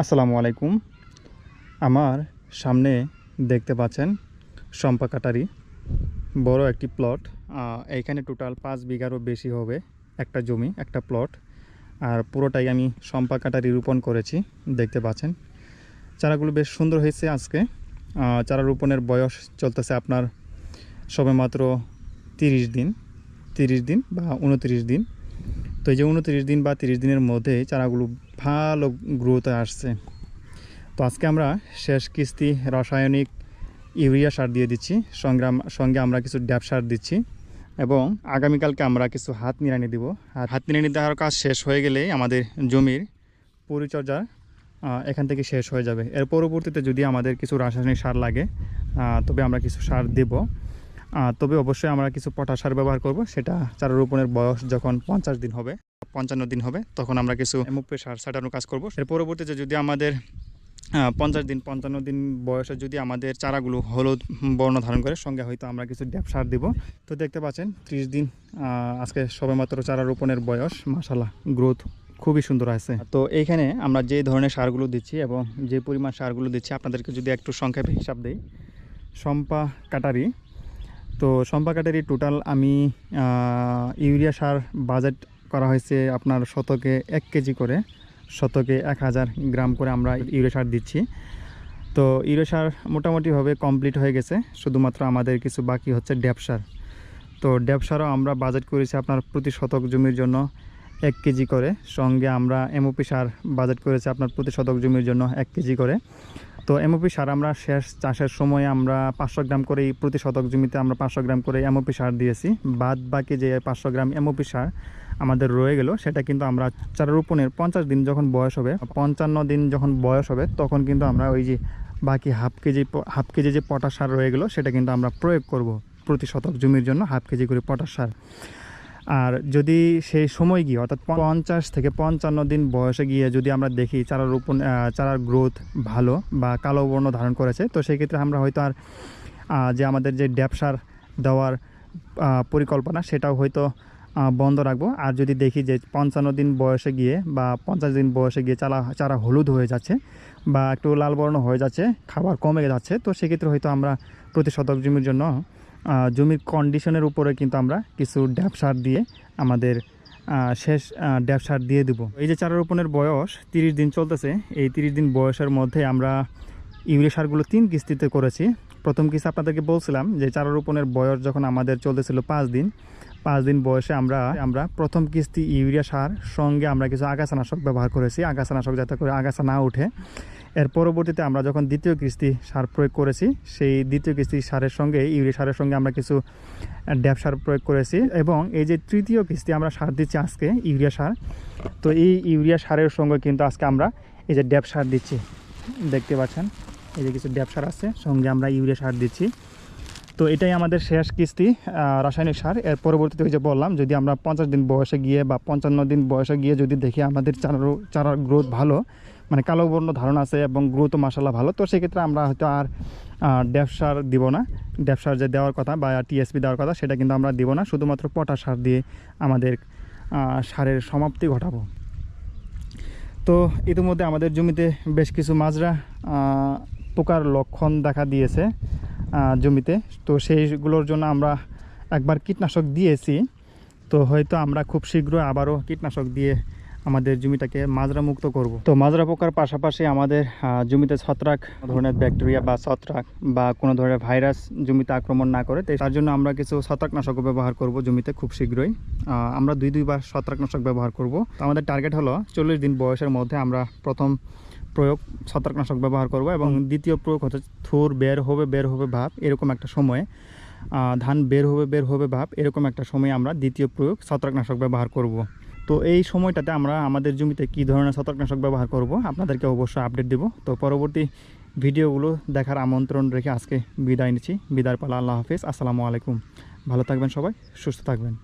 আসসালামু আলাইকুম। আমার সামনে দেখতে পাচ্ছেন শম্পা কাটারি। বড় একটি প্লট এইখানে টোটাল পাঁচ বিঘারও বেশি হবে একটা জমি, একটা প্লট আর পুরোটাই আমি শম্পা কাটারি রোপণ করেছি, দেখতে পাচ্ছেন। চারাগুলো বেশ সুন্দর হয়েছে আজকে। চারা রোপণের বয়স চলতেছে আপনার সবেমাত্র তিরিশ দিন তিরিশ দিন বা উনতিরিশ দিন। তো এই যে উনতিরিশ দিন বা তিরিশ দিনের মধ্যে চারাগুলো ভালো গ্রোথে আসছে। তো আজকে আমরা শেষ কিস্তি রাসায়নিক ইউরিয়া সার দিয়ে দিচ্ছি। সঙ্গে সঙ্গে আমরা কিছু ড্যাপ সার দিচ্ছি এবং আগামীকালকে আমরা কিছু হাত নিড়ানি দিব। আর হাত নিড়ানি দেওয়ার কাজ শেষ হয়ে গেলেই আমাদের জমির পরিচর্যা এখান থেকে শেষ হয়ে যাবে। এর পরবর্তীতে যদি আমাদের কিছু রাসায়নিক সার লাগে তবে আমরা কিছু সার দেব। তবে অবশ্যই আমরা কিছু পটাশ সার ব্যবহার করব। সেটা চারা রোপণের বয়স যখন পঞ্চাশ দিন হবে, পঞ্চান্ন দিন হবে, তখন আমরা কিছু এমওপি সার ছাটানোর কাজ করব। এর পরবর্তীতে যদি আমাদের পঞ্চাশ দিন, পঞ্চান্ন দিন বয়সে যদি আমাদের চারাগুলো হলুদ বর্ণ ধারণ করে, সঙ্গে হয়তো আমরা কিছু ড্যাপ সার দিব। তো দেখতে পাচ্ছেন, ত্রিশ দিন আজকে সবেমাত্র চারা রোপণের বয়স। মাসাল্লাহ গ্রোথ খুবই সুন্দর আছে। তো এইখানে আমরা যে ধরনের সারগুলো দিচ্ছি এবং যে পরিমাণ সারগুলো দিচ্ছি, আপনাদেরকে যদি একটু সংক্ষেপে হিসাব দিই। সম্পা কাটারি তো সম্পা কাটারি টোটাল আমি ইউরিয়া সার বাজেট করা হয়েছে আপনার শতকে এক কেজি করে, শতকে এক হাজার গ্রাম করে আমরা ইউরিয়া সার দিচ্ছি। তো ইউরিয়া সার মোটামুটিভাবে কমপ্লিট হয়ে গেছে, শুধুমাত্র আমাদের কিছু বাকি হচ্ছে ড্যাপ সার। তো ড্যাপ সারও আমরা বাজেট করেছি আপনার প্রতি শতক জমির জন্য এক কেজি করে, সঙ্গে আমরা এমওপি সার বাজেট করেছি আপনার প্রতি শতক জমির জন্য এক কেজি করে। তো এমওপি সার আমরা শেষ চাষের সময় আমরা পাঁচশো গ্রাম করেই প্রতি শতক জমিতে আমরা পাঁচশো গ্রাম করে এমওপি সার দিয়েছি। বাদ বাকি যে পাঁচশো গ্রাম এমওপি সার আমাদের রয়ে গেল, সেটা কিন্তু আমরা চারা রোপণের পঞ্চাশ দিন যখন বয়স হবে, পঞ্চান্ন দিন যখন বয়স হবে, তখন কিন্তু আমরা ওই যে বাকি হাফ কেজি হাফ কেজি যে পটাশ সার রয়ে গেল, সেটা কিন্তু আমরা প্রয়োগ করব প্রতি শতক জমির জন্য হাফ কেজি করে পটাশ সার। আর যদি সেই সময় গিয়ে, অর্থাৎ পঞ্চাশ থেকে পঞ্চান্ন দিন বয়সে গিয়ে যদি আমরা দেখি চারা রোপণ চারার গ্রোথ ভালো বা কালো বর্ণ ধারণ করেছে, তো সেই ক্ষেত্রে আমরা হয়তো আর যে আমাদের যে ড্যাপ সার দেওয়ার পরিকল্পনা সেটাও হয়তো বন্ধ রাখব। আর যদি দেখি যে পঞ্চান্ন দিন বয়সে গিয়ে বা পঞ্চাশ দিন বয়সে গিয়ে চারা চারা হলুদ হয়ে যাচ্ছে বা একটু লাল বর্ণ হয়ে যাচ্ছে, খাবার কমে যাচ্ছে, তো সেক্ষেত্রে হয়তো আমরা প্রতি শতক জমির জন্য জমির কন্ডিশনের উপরে কিন্তু আমরা কিছু ড্যাপ সার দিয়ে আমাদের শেষ ড্যাপ সার দিয়ে দেবো। এই যে চারা রোপণের বয়স তিরিশ দিন চলতেছে, এই তিরিশ দিন বয়সের মধ্যে আমরা ইউরিয়া সারগুলো তিন কিস্তিতে করেছি। প্রথম কিস্তি আপনাদেরকে বলছিলাম যে চারা রোপণের বয়স যখন আমাদের চলতেছিল পাঁচ দিন পাঁচ দিন বয়সে আমরা আমরা প্রথম কিস্তি ইউরিয়া সার সঙ্গে আমরা কিছু আগাছানাশক ব্যবহার করেছি। আগাছানাশক যাতে করে আগাছা না উঠে। এর পরবর্তীতে আমরা যখন দ্বিতীয় কিস্তি সার প্রয়োগ করেছি, সেই দ্বিতীয় কিস্তি সারের সঙ্গে, ইউরিয়া সারের সঙ্গে আমরা কিছু ড্যাপ সার প্রয়োগ করেছি এবং এই যে তৃতীয় কিস্তি আমরা সার দিচ্ছি আজকে, ইউরিয়া সার, তো এই ইউরিয়া সারের সঙ্গে কিন্তু আজকে আমরা এই যে ড্যাপ সার দিচ্ছি। দেখতে পাচ্ছেন, এই যে কিছু ড্যাপ সার আছে, সঙ্গে আমরা ইউরিয়া সার দিচ্ছি। তো এটাই আমাদের শেষ কিস্তি রাসায়নিক সার। এর পরবর্তীতে ওই যে বললাম, যদি আমরা পঞ্চাশ দিন বয়সে গিয়ে বা পঞ্চান্ন দিন বয়সে গিয়ে যদি দেখি আমাদের চারার চারার গ্রোথ ভালো মানে কালো বর্ণ ধারণ আছে এবং গ্রোথও মাসাল্লাহ ভালো, তো সেক্ষেত্রে আমরা হয়তো আর ড্যাপ সার দিব না। ড্যাপ সার যে দেওয়ার কথা বা টিএসপি দেওয়ার কথা সেটা কিন্তু আমরা দিব না, শুধুমাত্র পটা সার দিয়ে আমাদের সারের সমাপ্তি ঘটাবো। তো ইতিমধ্যে আমাদের জমিতে বেশ কিছু মাজরা পোকার লক্ষণ দেখা দিয়েছে জমিতে। তো সেইগুলোর জন্য আমরা একবার কীটনাশক দিয়েছি। তো হয়তো আমরা খুব শীঘ্র আবারও কীটনাশক দিয়ে আমাদের জমিটাকে মাজরা মুক্ত করব। তো মাজরা পোকার পাশাপাশি আমাদের জমিতে ছত্রাক ধরনের ব্যাকটেরিয়া বা ছত্রাক বা কোনো ধরনের ভাইরাস জমিতে আক্রমণ না করে, তো তার জন্য আমরা কিছু ছত্রাকনাশকও ব্যবহার করব জমিতে খুব শীঘ্রই। আমরা দুই দুইবার ছত্রাকনাশক ব্যবহার করব। আমাদের টার্গেট হলো চল্লিশ দিন বয়সের মধ্যে আমরা প্রথম প্রয়োগ ছত্রাকনাশক ব্যবহার করব এবং দ্বিতীয় প্রয়োগ হচ্ছে থুর, বের হবে বের হবে ভাব এরকম একটা সময়ে ধান বের হবে বের হবে ভাব এরকম একটা সময়ে আমরা দ্বিতীয় প্রয়োগ ছত্রাকনাশক ব্যবহার করব। তো এই সময়টাতে আমরা আমাদের জমিতে কি ধরনের ছত্রাকনাশক ব্যবহার করব, আপনাদেরকে অবশ্যই আপডেট দেব। তো পরবর্তী ভিডিওগুলো দেখার আমন্ত্রণ রেখে আজকে বিদায় নিচ্ছি। বিদায় পালা, আল্লাহ হাফিজ। আসসালামু আলাইকুম। ভালো থাকবেন সবাই, সুস্থ থাকবেন।